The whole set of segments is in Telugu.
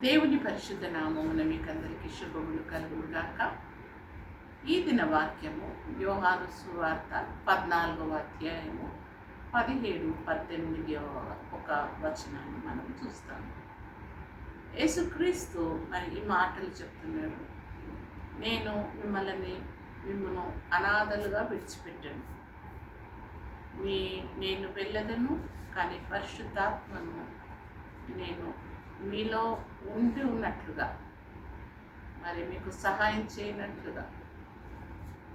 దేవుని పరిశుద్ధ నామమున మీకందరికీ శుభములు కలుగులుగాక ఈ దిన వాక్యము యోహాను సువార్త పద్నాలుగవ అధ్యాయము పదిహేడు పద్దెనిమిదవ ఒక వచనాన్ని మనం చూస్తాము యేసుక్రీస్తు మరి ఈ మాటలు చెప్తున్నాడు. నేను మిమ్మల్ని మిమ్మను అనాథలుగా విడిచిపెట్టాను. మీ నేను వెళ్ళదను కానీ పరిశుద్ధాత్మను నేను మీలో ఉండి ఉన్నట్లుగా మరి మీకు సహాయం చేయనట్లుగా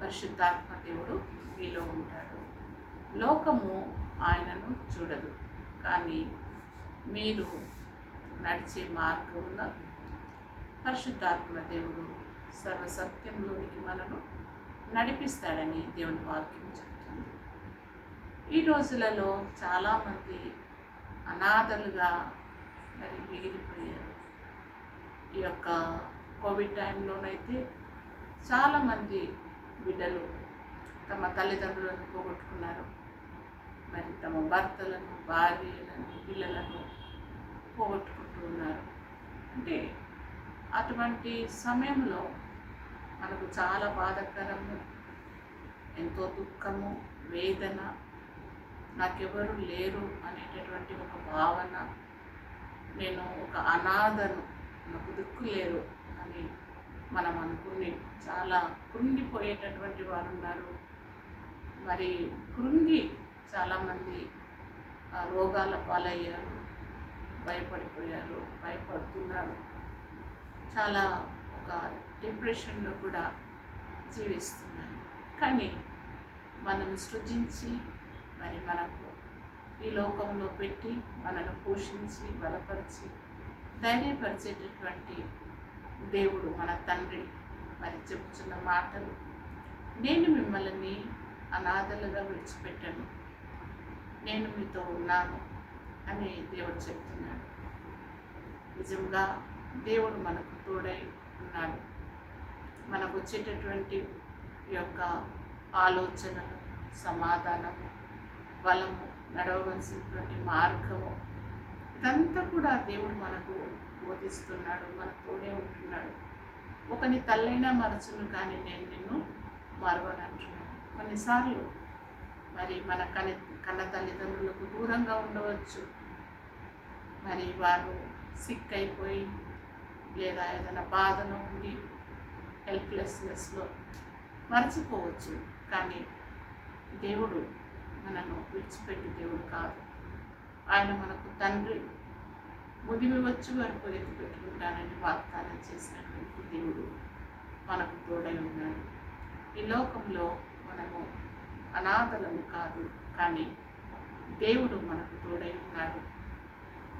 పరిశుద్ధాత్మ దేవుడు మీలో ఉంటాడు. లోకము ఆయనను చూడదు కానీ మీరు నడిచే మార్గంలో పరిశుద్ధాత్మ దేవుడు సర్వసత్యంలోనికి మనను నడిపిస్తాడని దేవుని వాక్యం చెప్తుంది. ఈ రోజులలో చాలామంది అనాథలుగా మరి మిగిలిపోయారు ఈ యొక్క కోవిడ్ టైంలోనైతే చాలామంది బిడ్డలు తమ తల్లిదండ్రులను పోగొట్టుకున్నారు. మరి తమ భర్తలను భార్యలను పిల్లలను పోగొట్టుకుంటూ ఉన్నారు. అంటే అటువంటి సమయంలో మనకు చాలా బాధాకరము ఎంతో దుఃఖము వేదన నాకెవరు లేరు అనేటటువంటి ఒక భావన నేను ఒక అనాథను నాకు దిక్కు లేరు అని మనం అనుకుని చాలా కృంగిపోయేటటువంటి వారు ఉన్నారు. మరి కృంగి చాలామంది రోగాల పాలయ్యారు భయపడిపోయారు భయపడుతున్నారు. చాలా ఒక డిప్రెషన్లో కూడా జీవిస్తున్నారు. కానీ మనం సృజించి మరి మనకు ఈ లోకంలో పెట్టి మనను పోషించి బలపరిచి ధైర్యపరిచేటటువంటి దేవుడు మన తండ్రి. మరి చెబుతున్న మాటలు నేను మిమ్మల్ని అనాథలుగా విడిచిపెట్టాను. నేను మీతో ఉన్నాను అని దేవుడు చెప్తున్నాడు. నిజంగా దేవుడు మనకు తోడై ఉన్నాడు. మనకు వచ్చేటటువంటి యొక్క ఆలోచనలు సమాధానము బలము నడవవలసినటువంటి మార్గము. ఇదంతా కూడా దేవుడు మనకు బోధిస్తున్నాడు మనతోనే ఉంటున్నాడు. ఒకని తల్లైనా మరచును కానీ నేను నిన్ను మరవనంటున్నాను కొన్నిసార్లు మరి మన కన్న కన్న తల్లిదండ్రులకు దూరంగా ఉండవచ్చు. మరి వారు సిక్ అయిపోయి లేదా ఏదైనా బాధలో ఉండి హెల్ప్లెస్నెస్లో మర్చిపోవచ్చు. కానీ దేవుడు మనను విడిచిపెట్టి దేవుడు కాదు. ఆయన మనకు తండ్రి ముదిమి వచ్చి వరకు ఎత్తి పెట్టుకుంటానని వాగ్దానం చేసినటువంటి దేవుడు మనకు తోడై ఉన్నాడు. ఈ లోకంలో మనము అనాథలము కాదు కానీ దేవుడు మనకు తోడై ఉన్నాడు.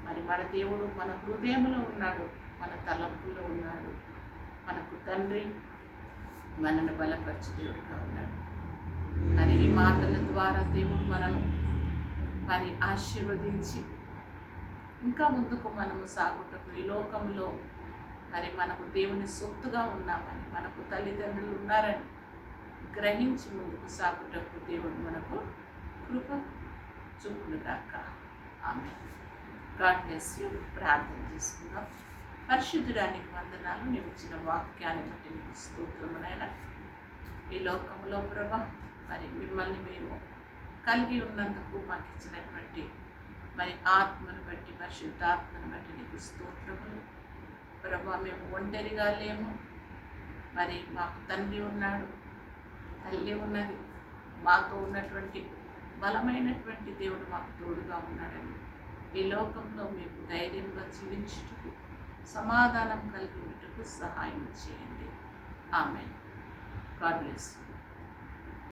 మరి మన దేవుడు మన హృదయంలో ఉన్నాడు మన తలంపులో ఉన్నాడు. మనకు తండ్రి మనను బలపరిచి దేవుడుగా ఉన్నాడు. మరి ఈ మాటల ద్వారా దేవుడు మనను మరి ఆశీర్వదించి ఇంకా ముందుకు మనము సాగుటకు ఈ లోకంలో మరి మనకు దేవుని సొత్తుగా ఉన్నామని మనకు తల్లిదండ్రులు ఉన్నారని గ్రహించి ముందుకు సాగుటకు దేవుడు మనకు కృప చూపులు కాక ఆమె గాడ్ బ్లెస్ యూ. ప్రార్థన చేసుకుందాం. పరిశుద్ధుడానికి వందనాలు. నేను ఇచ్చిన వాక్యాన్ని బట్టి నీకు స్తోత్రమునైనా. ఈ లోకంలో ప్రభా మరి మిమ్మల్ని మేము కలిగి ఉన్నందుకు మాకు ఇచ్చినటువంటి మరి ఆత్మను బట్టి పరిశుద్ధాత్మను బట్టి నీకు స్తోత్రములు. ప్రభా మేము ఒంటరిగా లేము. మరి మాకు తండ్రి ఉన్నాడు తల్లి ఉన్నది. మాతో ఉన్నటువంటి బలమైనటువంటి దేవుడు మాకు తోడుగా ఉన్నాడని ఈ లోకంలో మేము ధైర్యంగా జీవించుటకు సమాధానం కలిగి ఉండటకు సహాయం చేయండి. ఆమె గాడ్ బ్లెస్ యూ.